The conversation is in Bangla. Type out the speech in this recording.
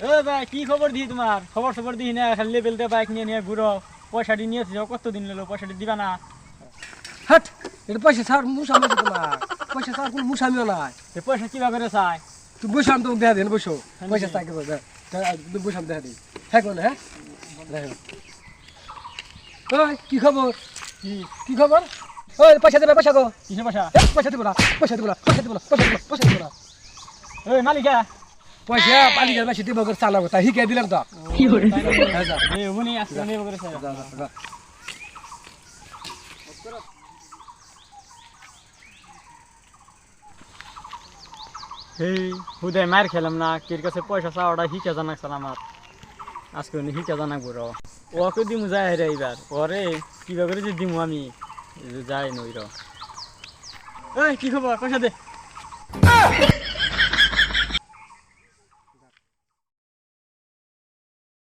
এ ভাই কি খবর দিই তোমার? খবর খবর দিই না খালি লেবেলতে বাইক নিয়ে নিয়ে ঘুরো। পয়সাটি নিয়েছি কত দিন নিলো পয়সাটি দিবা না? হাট এটা পয়সা ছাড় মুসামি তোমার পয়সা ছাড় কোনো মুসামিও নাই। সে পয়সা কিবা করে চাই? তুই বসে আমি তোমাকে দেখা দিন বসো। পয়সা চাই কে তুই বসে দেখা দিই হ্যাঁ কোন হ্যাঁ? ওই কি খবর? কি? খবর? ওই পয়সা দেবে পয়সা গো। কিসে পয়সা? এ, পয়সা দিব না পয়সা দিব না পয়সা দিব না পয়সা দিব না পয়সা দিব না। ওই মালিকা। পয়সা পানি গেলে দিব করে চালাবো তাই হিকে দিলাম তো। হ্যাঁ, উনি নেবে করে। এই মার খেলাম না কির কাছে পয়সা চাওয়াটা হিকা জানাকছিল আমার। আজকে উনি হিকা জানাক বড়। ওকে দিমু যাই রে এইবার। ওরে কিবা করে যে দিমু আমি। যাই নই র এই কি খবর? পয়সা দে।